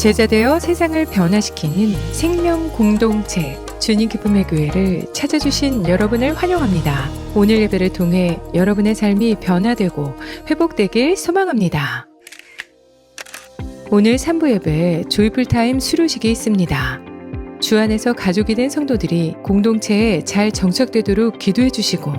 제자되어 세상을 변화시키는 생명 공동체 주님 기쁨의 교회를 찾아주신 여러분을 환영합니다. 오늘 예배를 통해 여러분의 삶이 변화되고 회복되길 소망합니다. 오늘 3부 예배 조이풀 타임 수료식이 있습니다. 주 안에서 가족이 된 성도들이 공동체에 잘 정착되도록 기도해 주시고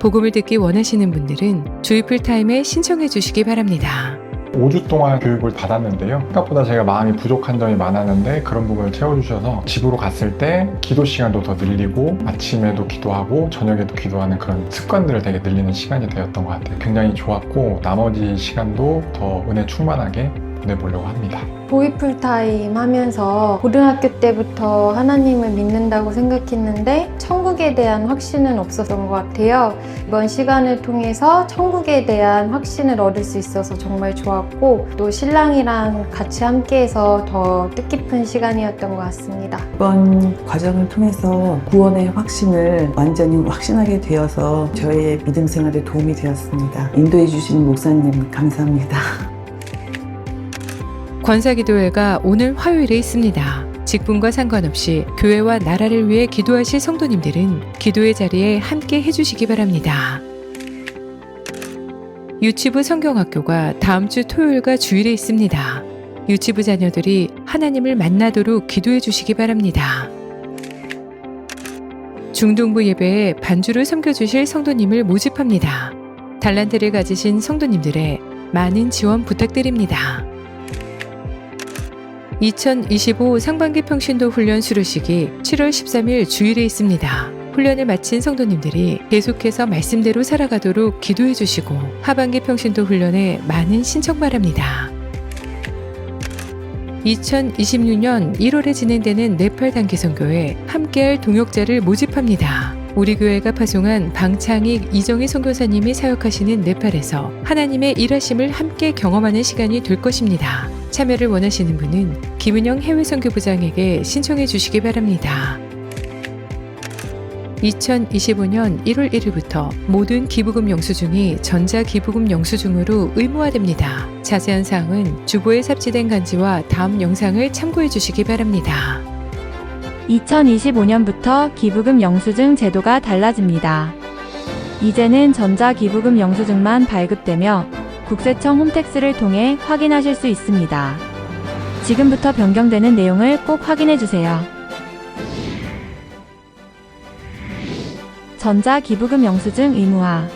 복음을 듣기 원하시는 분들은 조이풀 타임에 신청해 주시기 바랍니다. 5주 동안 교육을 받았는데요. 생각보다 제가 마음이 부족한 점이 많았는데 그런 부분을 채워주셔서 집으로 갔을 때 기도 시간도 더 늘리고 아침에도 기도하고 저녁에도 기도하는 그런 습관들을 되게 늘리는 시간이 되었던 것 같아요. 굉장히 좋았고 나머지 시간도 더 은혜 충만하게 보내보려고 합니다. 보이 풀 타임 하면서 고등학교 때부터 하나님을 믿는다고 생각했는데 천국에 대한 확신은 없었던 것 같아요. 이번 시간을 통해서 천국에 대한 확신을 얻을 수 있어서 정말 좋았고 또 신랑이랑 같이 함께해서 더 뜻깊은 시간이었던 것 같습니다. 이번 과정을 통해서 구원의 확신을 완전히 확신하게 되어서 저의 믿음 생활에 도움이 되었습니다. 인도해 주신 목사님 감사합니다. 권사기도회가 오늘 화요일에 있습니다. 직분과 상관없이 교회와 나라를 위해 기도하실 성도님들은 기도의 자리에 함께 해주시기 바랍니다. 유치부 성경학교가 다음 주 토요일과 주일에 있습니다. 유치부 자녀들이 하나님을 만나도록 기도해 주시기 바랍니다. 중동부 예배에 반주를 섬겨주실 성도님을 모집합니다. 달란트를 가지신 성도님들의 많은 지원 부탁드립니다. 2025 상반기 평신도 훈련 수료식이 7월 13일 주일에 있습니다. 훈련을 마친 성도님들이 계속해서 말씀대로 살아가도록 기도해 주시고 하반기 평신도 훈련에 많은 신청 바랍니다. 2026년 1월에 진행되는 네팔 단기 선교에 함께할 동역자를 모집합니다. 우리 교회가 파송한 방창익 이정희 선교사님이 사역하시는 네팔에서 하나님의 일하심을 함께 경험하는 시간이 될 것입니다. 참여를 원하시는 분은 김은영 해외 선교부장에게 신청해 주시기 바랍니다. 2025년 1월 1일부터 모든 기부금 영수증이 전자 기부금 영수증으로 의무화됩니다. 자세한 사항은 주보에 삽지된 간지와 다음 영상을 참고해 주시기 바랍니다. 2025년부터 기부금 영수증 제도가 달라집니다. 이제는 전자 기부금 영수증만 발급되며 국세청 홈택스를 통해 확인하실 수 있습니다. 지금부터 변경되는 내용을 꼭 확인해 주세요. 전자 기부금 영수증 의무화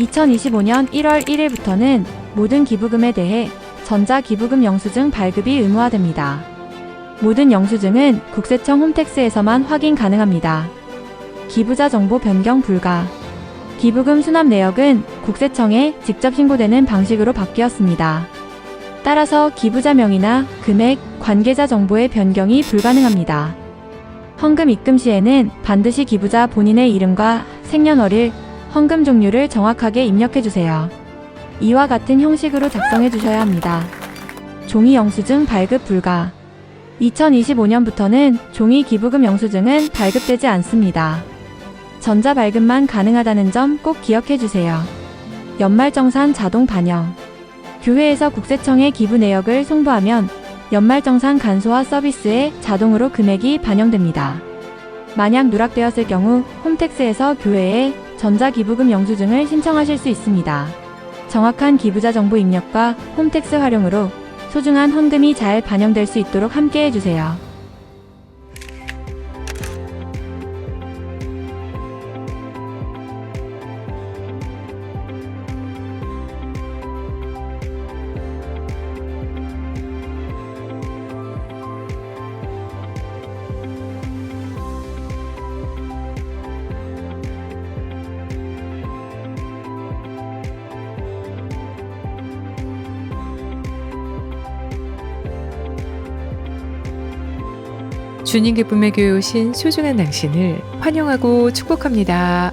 2025년 1월 1일부터는 모든 기부금에 대해 전자 기부금 영수증 발급이 의무화됩니다. 모든 영수증은 국세청 홈택스에서만 확인 가능합니다. 기부자 정보 변경 불가. 기부금 수납 내역은 국세청에 직접 신고되는 방식으로 바뀌었습니다. 따라서 기부자 명의나 금액, 관계자 정보의 변경이 불가능합니다. 헌금 입금 시에는 반드시 기부자 본인의 이름과 생년월일, 헌금 종류를 정확하게 입력해 주세요. 이와 같은 형식으로 작성해 주셔야 합니다. 종이 영수증 발급 불가. 2025년부터는 종이 기부금 영수증은 발급되지 않습니다. 전자 발급만 가능하다는 점 꼭 기억해 주세요. 연말정산 자동 반영. 교회에서 국세청에 기부 내역을 송부하면 연말정산 간소화 서비스에 자동으로 금액이 반영됩니다. 만약 누락되었을 경우 홈택스에서 교회에 전자기부금 영수증을 신청하실 수 있습니다. 정확한 기부자 정보 입력과 홈택스 활용으로 소중한 헌금이 잘 반영될 수 있도록 함께 해주세요. 주님 기쁨의 교회 오신 소중한 당신을 환영하고 축복합니다.